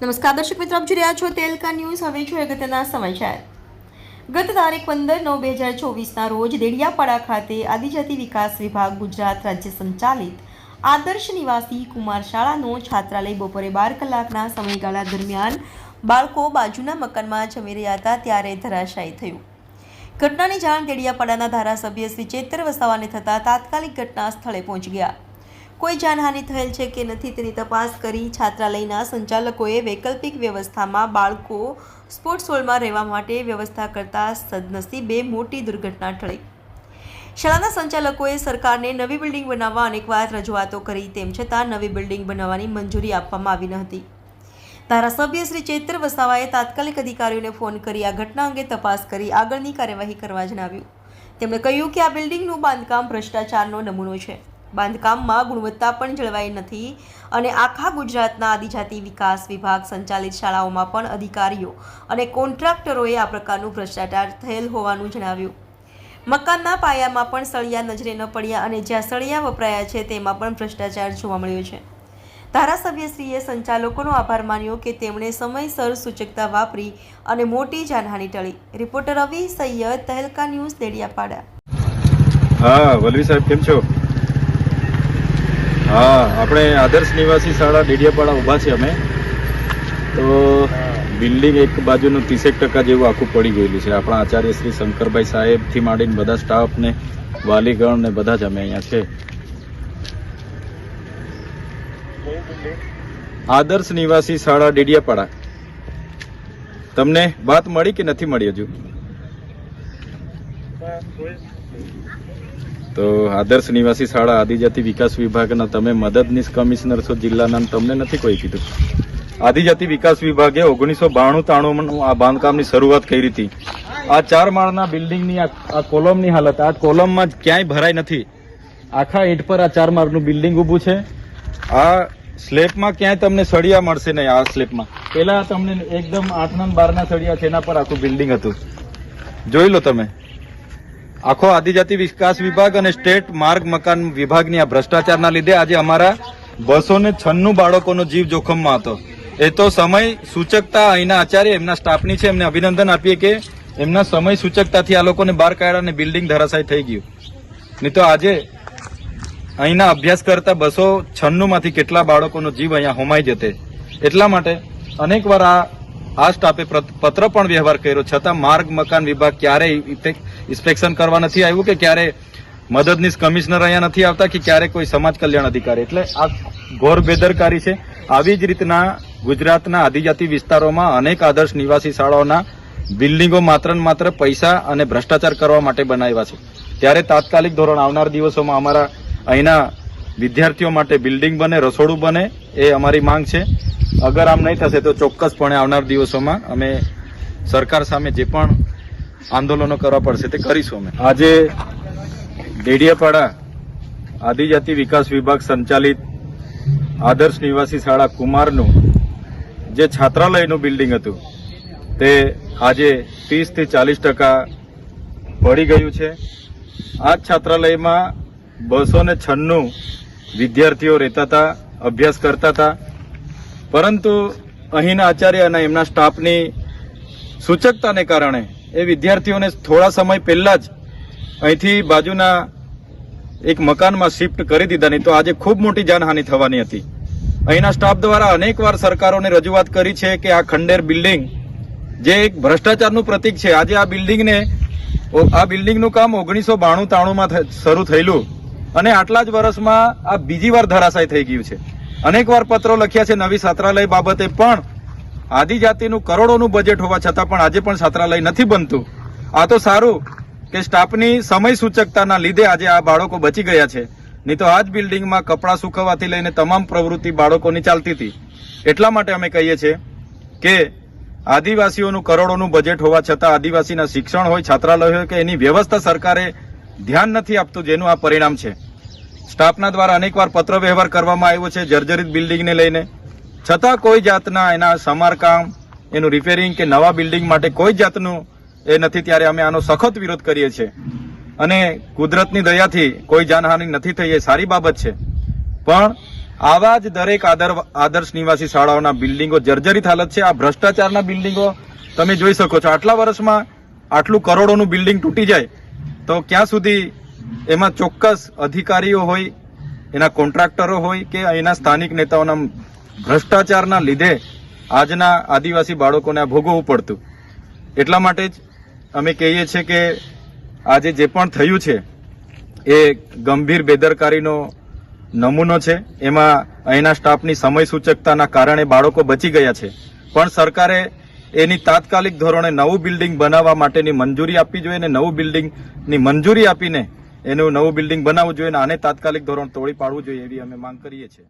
નમસ્કાર, દર્શક મિત્રો, આપ જોઈ રહ્યા છો તેલકા ન્યૂઝ. હવે છો અગત્યના સમાચાર. ગત તારીખ પંદર નવ બે હજાર ચોવીસના રોજ દેડિયાપાડા ખાતે આદિજાતિ વિકાસ વિભાગ ગુજરાત રાજ્ય સંચાલિત આદર્શ નિવાસી કુમાર શાળાનો છાત્રાલય બપોરે બાર કલાકના સમયગાળા દરમિયાન બાળકો બાજુના મકાનમાં જમી રહ્યા હતા ત્યારે ધરાશાયી થયું. ઘટનાની જાણ દેડિયાપાડાના ધારાસભ્ય શ્રી ચેતર વસાવાને થતાં તાત્કાલિક ઘટના સ્થળે પહોંચી ગયા. કોઈ જાનહાનિ થયેલ છે કે નથી તેની તપાસ કરી છાત્રાલયના સંચાલકોએ વૈકલ્પિક વ્યવસ્થામાં બાળકો સ્પોર્ટ્સ હોલમાં રહેવા માટે વ્યવસ્થા કરતા સદનસીબે મોટી દુર્ઘટના ટળી. શાળાના સંચાલકોએ સરકારને નવી બિલ્ડિંગ બનાવવા અનેકવાર રજૂઆતો કરી, તેમ છતાં નવી બિલ્ડિંગ બનાવવાની મંજૂરી આપવામાં આવી ન હતી. ધારાસભ્ય શ્રી ચૈત્ર વસાવાએ તાત્કાલિક અધિકારીઓને ફોન કરી આ ઘટના અંગે તપાસ કરી આગળની કાર્યવાહી કરવા જણાવ્યું. તેમણે કહ્યું કે આ બિલ્ડિંગનું બાંધકામ ભ્રષ્ટાચારનો નમૂનો છે. બાંધકામમાં ગુણવત્તા પણ જળવાઈ નથી અને આખા ગુજરાતના આદિજાતિ વિકાસ વિભાગ સંચાલિત શાળાઓમાં પણ અધિકારીઓ અને કોન્ટ્રાક્ટરોએ આ પ્રકારનું ભ્રષ્ટાચાર થયેલ હોવાનું જણાવ્યું. મકાનના પાયામાં પણ સળિયા નજરે ન પડ્યા અને જ્યાં સળિયા વપરાયા છે તેમાં પણ ભ્રષ્ટાચાર જોવા મળ્યો છે. ધારાસભ્યશ્રીએ સંચાલકોનો આભાર માન્યો કે તેમણે સમયસર સૂચકતા વાપરી અને મોટી જાનહાનિ ટળી. Reporter Ravi Saiyad Tehelka news Dediapada. હા, વલવી સાહેબ, કેમ છો? હા, આપણે આદર્શ નિવાસી શાળા ડેડિયાપાડા ઊભા છે અમે. તો બિલ્ડિંગ એક બાજુનું ત્રીસેક ટકા જેવું આખું પડી ગયેલું છે. આપણા આચાર્ય શ્રી શંકરભાઈ સાહેબથી માંડીને બધા સ્ટાફને વાલીગણ ને બધા જ અમે અહીંયા છે આદર્શ નિવાસી શાળા ડેડિયાપાડા. તમને વાત મળી કે નથી મળી હજુ? તો આદર્શ નિવાસી શાળા આદિજાતિ વિકાસ વિભાગના તમે મદદનીશ કમિશનર છો જિલ્લાના તમને નથી કોઈ કીધું. આદિજાતિ વિકાસ વિભાગે ઓગણીસો બાણું તાણું આ બાંધકામની શરૂઆત કરી હતી. આ ચાર માળના બિલ્ડિંગની આ કોલમની હાલત, આ કોલમમાં ક્યાંય ભરાઈ નથી. આખા ઈંટ પર આ ચાર માળનું બિલ્ડિંગ ઊભું છે. આ સ્લેબમાં ક્યાંય તમને સળિયા મળશે નહીં, આ સ્લેબમાં. પહેલાં તમને એકદમ આઠ નંબર બારના સળિયા છે, એના પર આખું બિલ્ડિંગ હતું. જોઈ લો તમે. આખો આદિજાતિ વિકાસ વિભાગ અને સ્ટેટ માર્ગ મકાન વિભાગની આ ભ્રષ્ટાચારના લીધે આજે અમારા બસો ને છન્નું બાળકોનો જીવ જોખમમાં હતો. એ તો સમય સૂચકતા અહીંના આચાર્ય, એમના સ્ટાફની છે, એમને અભિનંદન આપીએ કે એમના સમય સૂચકતાથી આ લોકોને બહાર કાઢ્યા અને બિલ્ડિંગ ધરાશાય થઈ ગયું. નહીં તો આજે અહીંના અભ્યાસ કરતા બસો છન્નુંમાંથી કેટલા બાળકોનો જીવ અહીંયા હોમાઈ જતે. એટલા માટે અનેકવાર આ આ સ્ટાફે પત્ર પણ વ્યવહાર કર્યો. છતાં માર્ગ, મકાન વિભાગ ક્યારેય ઇન્સ્પેક્શન કરવા નથી આવ્યું કે ક્યારે મદદનીશ કમિશનર અહીંયા નથી આવતા કે ક્યારે કોઈ સમાજ કલ્યાણ અધિકારી. એટલે આ ઘોર બેદરકારી છે. આવી જ રીતના ગુજરાતના આદિજાતિ વિસ્તારોમાં અનેક આદર્શ નિવાસી શાળાઓના બિલ્ડિંગો માત્ર ને માત્ર પૈસા અને ભ્રષ્ટાચાર કરવા માટે બનાવ્યા છે. ત્યારે તાત્કાલિક ધોરણ આવનાર દિવસોમાં અમારા અહીંના વિદ્યાર્થીઓ માટે બિલ્ડિંગ બને, રસોડું બને એ અમારી માંગ છે. અગર આમ નહીં થશે તો ચોક્કસપણે આવનાર દિવસોમાં અમે સરકાર સામે જે પણ આંદોલનો કરવા પડશે તે કરીશું અમે. આજે ડેડિયાપાડા આદિજાતિ વિકાસ વિભાગ સંચાલિત આદર્શ નિવાસી શાળા કુમારનું જે છાત્રાલયનું બિલ્ડિંગ હતું, તે આજે ત્રીસથી ચાલીસ ટકા પડી ગયું છે. આ છાત્રાલયમાં બસો ને છન્નું વિદ્યાર્થીઓ રહેતા હતા, અભ્યાસ કરતા હતા. પરંતુ અહીંના આચાર્ય અને એમના સ્ટાફની સૂચકતાને કારણે એ વિદ્યાર્થીઓને થોડા સમય પહેલાં જ અહીંથી બાજુના એક મકાનમાં શિફ્ટ કરી દીધા, નહીં તો આજે ખૂબ મોટી જાનહાનિ થવાની હતી. અહીંના સ્ટાફ દ્વારા અનેકવાર સરકારોને રજૂઆત કરી છે કે આ ખંડેર બિલ્ડિંગ જે એક ભ્રષ્ટાચારનું પ્રતીક છે. આજે આ બિલ્ડિંગને આ બિલ્ડિંગનું કામ ઓગણીસો બાણું ત્રાણુંમાં શરૂ થયેલું અને આટલા જ વર્ષમાં આ બીજી વાર ધરાશાય થઈ ગયું છે. અનેકવાર પત્રો લખ્યા છે નવી છાત્રાલય બાબતે પણ આદિજાતિનું કરોડોનું બજેટ હોવા છતાં પણ આજે પણ છાત્રાલય નથી બનતું. આ તો સારું કે સ્ટાફની સમય સૂચકતાના લીધે આજે આ બાળકો બચી ગયા છે. નહીં તો આ જ બિલ્ડિંગમાં કપડાં સુકવવાથી લઈને તમામ પ્રવૃત્તિ બાળકોની ચાલતી હતી. એટલા માટે અમે કહીએ છીએ કે આદિવાસીઓનું કરોડોનું બજેટ હોવા છતાં આદિવાસીના શિક્ષણ હોય, છાત્રાલય હોય કે એની વ્યવસ્થા સરકારે ધ્યાન નથી આપતું, જેનું આ પરિણામ છે. સ્ટાફના દ્વારા અનેકવાર પત્ર વ્યવહાર કરવામાં આવ્યો છે જર્જરિત બિલ્ડિંગને લઈને. છતાં કોઈ જાતના એના સમારકામ, એનું રિપેરિંગ કે નવા બિલ્ડિંગ માટે કોઈ જાતનું એ નથી ત્યારે અમે આનો સખત વિરોધ કરીએ છીએ. અને કુદરતની દયાથી કોઈ જાનહાનિ નથી થઈ એ સારી બાબત છે. પણ આવા જ દરેક આદર, આદર્શ નિવાસી શાળાઓના બિલ્ડિંગો જર્જરિત હાલત છે. આ ભ્રષ્ટાચારના બિલ્ડિંગો તમે જોઈ શકો છો. આટલા વર્ષમાં આટલું કરોડોનું બિલ્ડિંગ તૂટી જાય તો ક્યાં સુધી એમાં ચોક્કસ અધિકારીઓ હોય, એના કોન્ટ્રાક્ટરો હોય કે એના સ્થાનિક નેતાઓના ભ્રષ્ટાચારના લીધે આજના આદિવાસી બાળકોને આ ભોગવવું પડતું. એટલા માટે જ અમે કહીએ છીએ કે આજે જે પણ થયું છે, એ ગંભીર બેદરકારીનો નમૂનો છે. એમાં અહીંના સ્ટાફની સમય સૂચકતાના કારણે બાળકો બચી ગયા છે. પણ સરકારે એની તાત્કાલિક ધોરણે નવું બિલ્ડિંગ બનાવવા માટેની મંજૂરી આપવી જોઈએ અને નવું બિલ્ડિંગની મંજૂરી આપીને એનું નવું બિલ્ડિંગ બનાવવું જોઈએ અને આને તાત્કાલિક ધોરણ તોડી પાડવું જોઈએ એવી અમે માંગ કરીએ છીએ.